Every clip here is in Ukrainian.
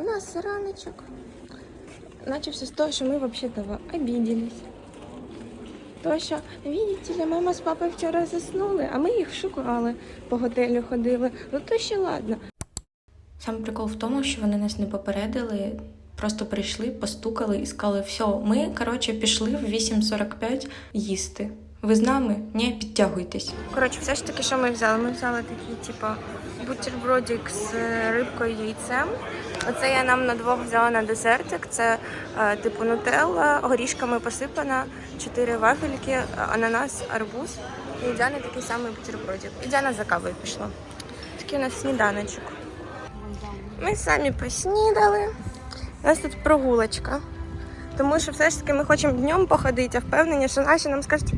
У нас раночок. Начався з того, що ми взагалі обиделись. То, що, видите ли, мама з папою вчора заснули, а ми їх шукали, по готелю ходили. Ну то ще ладно. Сам прикол в тому, що вони нас не попередили, просто прийшли, постукали і сказали, все, ми, коротше, пішли в 8.45 їсти. Ви з нами? Ні, підтягуйтесь. Коротше, все ж таки, що ми взяли? Ми взяли такий, типа, бутербродик з е, рибкою і яйцем. Оце я нам на двох взяла на десертик. Це е, типу нутелла, горішками посипана, чотири вафельки, ананас, арбуз. І у Діани такий самий бутербродик. І Діана за кавою пішла. Такий у нас сніданочок. Ми самі поснідали. У нас тут прогулочка. Тому що все ж таки ми хочемо днем походити, а впевнені, що наші нам скажуть,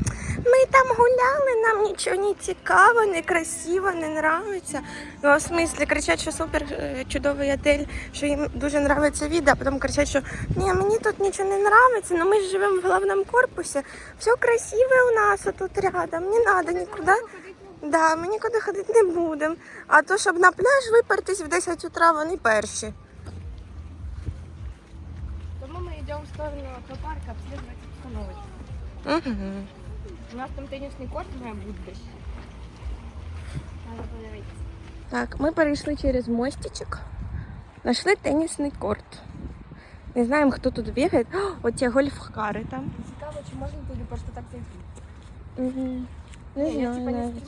ми там гуляли, нам нічого не цікаво, не красиво, не нравиться. Ну, в смислі кричать, що супер е, чудовий отель, що їм дуже нравиться відео, а потім кричать, що ні, мені тут нічого не нравиться, ну ми ж живемо в головному корпусі, все красиве у нас тут рядом, не треба нікуди. Да, ми нікуди ходити не будемо. А то, щоб на пляж випертись в 10 утра, вони перші. Тому ми йдемо в сторону аквапарка обслідувати обстановочку. Угу. У нас там тенісний корт має бути десь. Треба подивитися. Так, ми перейшли через мостичок, знайшли тенісний корт. Не знаємо, хто тут бігає. О, оті гольфкари там. Цікаво, чи можна туди просто так зайти? Угу. Не Ні, я знаю типа не навіть.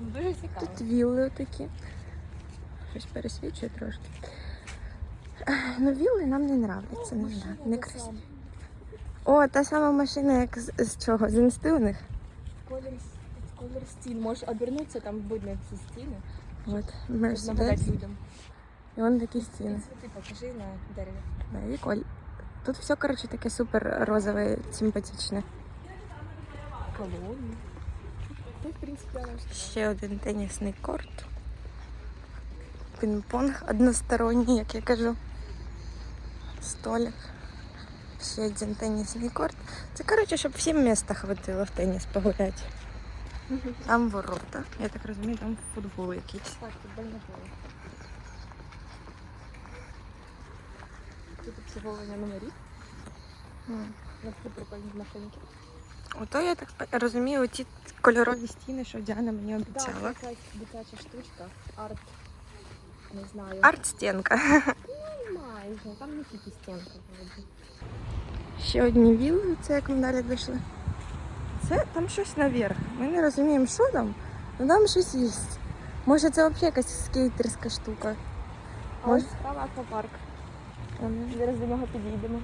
Ну, Дуже цікаво. Тут вілли такі. Щось пересвічує трошки. Ну, вілли нам не нравляться, не знаю, не красиві. О, та сама машина, як з, з чого? З інститутних. Колір, колір стін. Можеш обернутися, там видно ці стіни. От, щоб Мерседес. людям. І вон такі стіни. Цвіти покажи на дереві. Да, і коль. Тут все, коротше, таке супер розове, симпатичне. Колони. Це, в принципі, вона ж Ще один тенісний корт. Пінг-понг односторонній, як я кажу. Столик. Ще один тенісний корт. Це, коротше, щоб всім міста хватило в теніс погуляти. Там ворота. Я так розумію, там футбол якийсь. Так, тут дальня поле. Тут обслуговування номерів. М. На такі прикольні машинки. Ото я так пе- розумію, ті кольорові стіни, що Діана мені Так, обіцяла. якась дитяча штучка. Арт. Не знаю. Арт-стінка. Майже. Там не тільки стінка вроді. Ще одні вілли, це як ми далі дійшли. Це там щось наверх. Ми не розуміємо, що там, але там щось є. Може, це взагалі якась скейтерська штука. А Може- ось справа аквапарк. Зараз до нього підійдемо.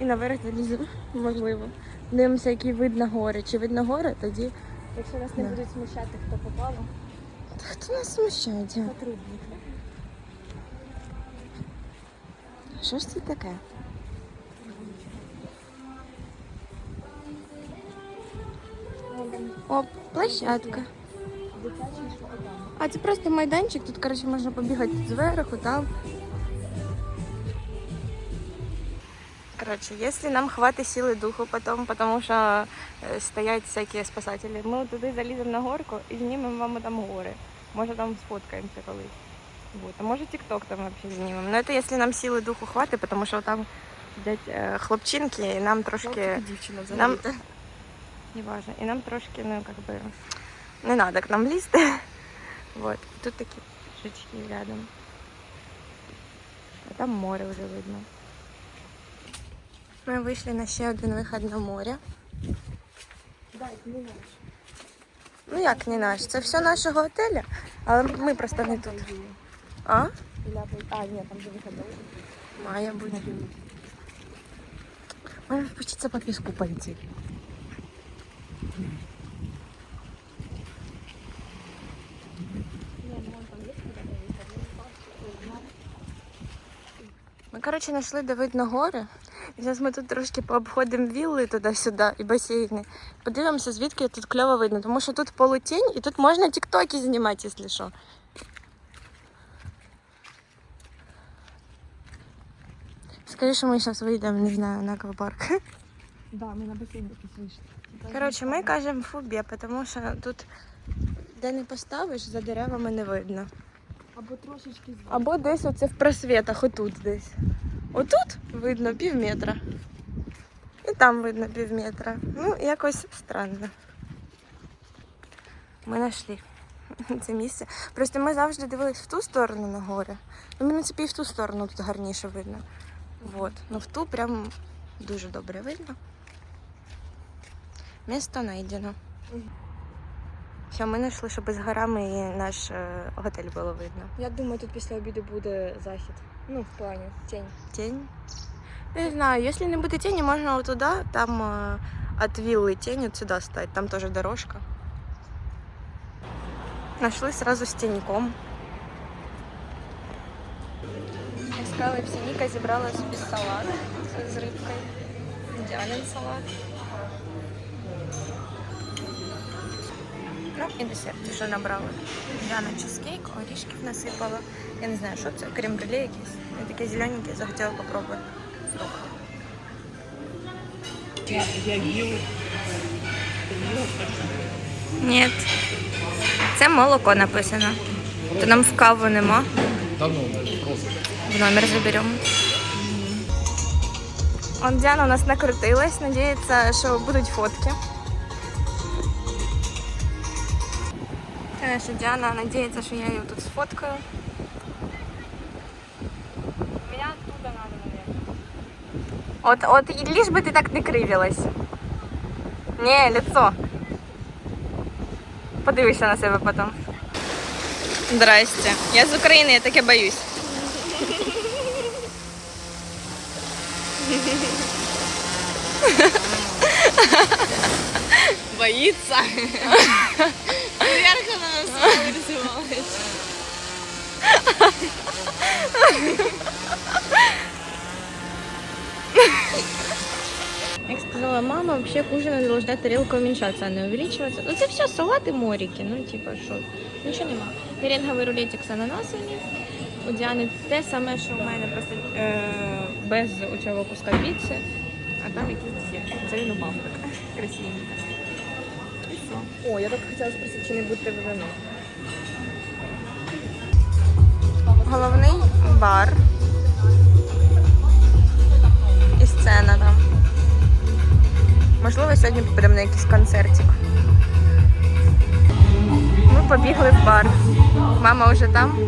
І наверх заліземо, можливо. Дивимося, який вид на гори. Чи вид на гори, тоді. Якщо нас не Да. будуть смущати, хто попало, Та хто нас смущає? Діана? Що ж це таке? Площадка. А це просто майданчик, тут, коротше, можна побігати зверху, там. Коротше, якщо нам хватить сили духу потом, потому що е, стоять всякі спасателі, ми туди заліземо на горку і знімемо вам там гори. Може там сфоткаємося колись. Вот. А може тікток там взагалі знімемо. Ну це якщо нам сили духу хватить, тому що там сидять е, хлопчинки і нам трошки... дівчина Нам... Не важно. І нам трошки, ну, как бы, не надо к нам лізти. Вот. Тут такі жучки рядом. А там море вже видно. Ми вийшли на ще один вихід на море. Да, це не наш. Ну як не наш? Це все нашого готеля, але ми просто не тут. А? А, ні, там же виходили. Має бути. Мені хочеться по піску пойти. Ні, ну вон там є куди виходили. Ми, коротше, знайшли де видно гори. І зараз ми тут трошки пообходимо вілли туди-сюди і басейни. Подивимося, звідки тут кльово видно, тому що тут полутінь і тут можна тіктоки знімати, якщо що. Скажи, що ми зараз вийдемо, не знаю, на аквапарк. Да, ми на басейн якийсь вийшли. Коротше, ми кажемо фубі, тому що тут де не поставиш, за деревами не видно. Або трошечки з Або десь оце в просвітах, отут десь. Отут видно пів метра. І там видно пів метра. Ну, якось странно. Ми знайшли це місце. Просто ми завжди дивились в ту сторону на гори. Ну, в принципі, і в ту сторону тут гарніше видно. Вот. Ну в ту прям дуже добре видно. Місто знайдено. Все, ми знайшли, щоб з горами і наш е, готель було видно. Я думаю, тут після обіду буде захід. Ну, в плані тінь. Тень. Не знаю, если не будет тени, можно вот туда, там э, от виллы тень вот сюда стать, там тоже дорожка. Нашли сразу с теньком. Искала в Сініка, зібрала собі салат з рибкою. Діанин салат. Ну і десерт, що набрали. Діана чизкейк, орішків насипала. Я не знаю, що це, крем-брюле якийсь. Він такий зелененький, захотіла попробувати. Фрукт. Ні. Це молоко написано. То нам в каву нема. Да ну, просто. В номер заберемо. Он Діана у нас накрутилась, надіється, що будуть фотки. Це наша Діана надіється, що я її тут сфоткаю. Мене оттуда надо, наверное. От, от і лиш би ти так не кривилась. Ні, лицо. Подивишся на себе потім. Здрасте. Я з України, я таке боюсь. Боится. Зеркало на нас. Як сказала мама, вообще к ужину должна тарелка уменьшаться, а не увеличиваться. Ну це все салати моріки, ну типа що, нічого нема. Меренговий рулетик з ананасами. У Діани те саме, що у мене, просто е, без цього куска піци, а там якийсь десерт. Це він упав так красивенько. О, я так хотіла спросити, чи не будете ви вино? Головний бар. І сцена там. Можливо, сьогодні підемо на якийсь концертик. Ми побігли в бар. Мама вже там.